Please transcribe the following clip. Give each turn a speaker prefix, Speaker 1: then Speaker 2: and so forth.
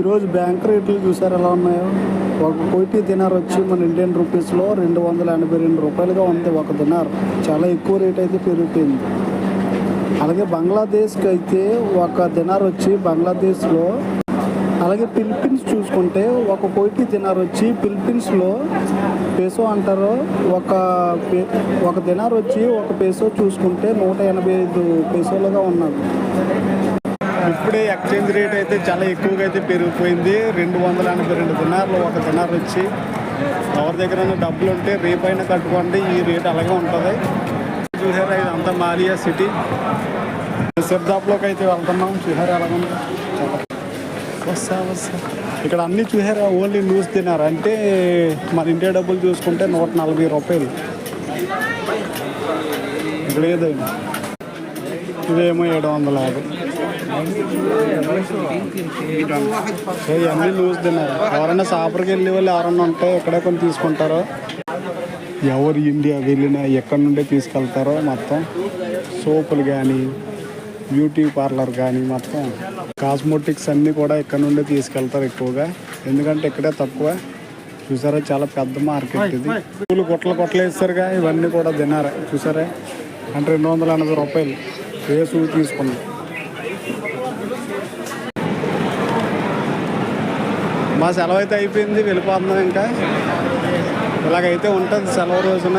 Speaker 1: ఈరోజు బ్యాంక్ రేట్లు చూసారు ఎలా ఉన్నాయో? ఒక కోటి దినార్ వచ్చి మన ఇండియన్ రూపీస్లో రెండు వందల ఎనభై రెండు రూపాయలుగా ఉంది ఒక దినార్. చాలా ఎక్కువ రేట్ అయితే పెరిగిపోయింది. అలాగే బంగ్లాదేశ్కి అయితే ఒక దినార్ వచ్చి బంగ్లాదేశ్లో అలాగే ఫిలిప్పీన్స్ చూసుకుంటే ఒక కోటి దినార్ వచ్చి ఫిలిప్పీన్స్లో పేసో అంటారు. ఒక పే- ఒక దినార్ వచ్చి ఒక పేసో చూసుకుంటే నూట ఎనభై ఐదు పేసోలుగా ఉన్నది ఇప్పుడే ఎక్స్చేంజ్ రేట్ అయితే చాలా ఎక్కువగా అయితే పెరిగిపోయింది. రెండు వందల ఎనభై రెండు దినార్లు ఒక దినార్ వచ్చి ఎవరి దగ్గర డబ్బులు ఉంటే రేపైనా కట్టుకోండి ఈ రేట్ అలాగే ఉంటుంది. చూసారా ఇదంతా మారియా సిటీ సిర్దాప్లోకి అయితే వెళ్తున్నాం. చూసారా ఎలాగుంది? వస్తా వస్తా. ఇక్కడ అన్ని చూసారా ఓన్లీ న్యూస్ తినారు అంటే మన ఇండియా డబ్బులు చూసుకుంటే నూట నలభై రూపాయలు. ఇక్కడ ఏదైనా ఇదేమో ఏడు వందల యాభై. ఇవన్నీ లూజ్ తిన్నారు ఎవరైనా సాపర్కి వెళ్ళే వాళ్ళు ఎవరైనా ఉంటే ఇక్కడే కొన్ని తీసుకుంటారో. ఎవరు ఇండియా వెళ్ళినా ఎక్కడి నుండే తీసుకెళ్తారో మొత్తం సోపులు కానీ బ్యూటీ పార్లర్ కానీ మొత్తం కాస్మోటిక్స్ అన్నీ కూడా ఇక్కడ నుండే తీసుకెళ్తారు ఎక్కువగా. ఎందుకంటే ఇక్కడే తక్కువ. చూసారా చాలా పెద్ద మార్కెట్ ఇది. పూలు కొట్టలు కొట్టలు వేస్తారుగా ఇవన్నీ కూడా తినారా? చూసారా? అంటే రెండు వందల ఎనభై రూపాయలు ఏ షూ తీసుకున్నాం. మా సెలవు అయితే అయిపోయింది వెళ్ళిపోతున్నాం ఇంకా. ఇలాగైతే ఉంటుంది సెలవు రోజున.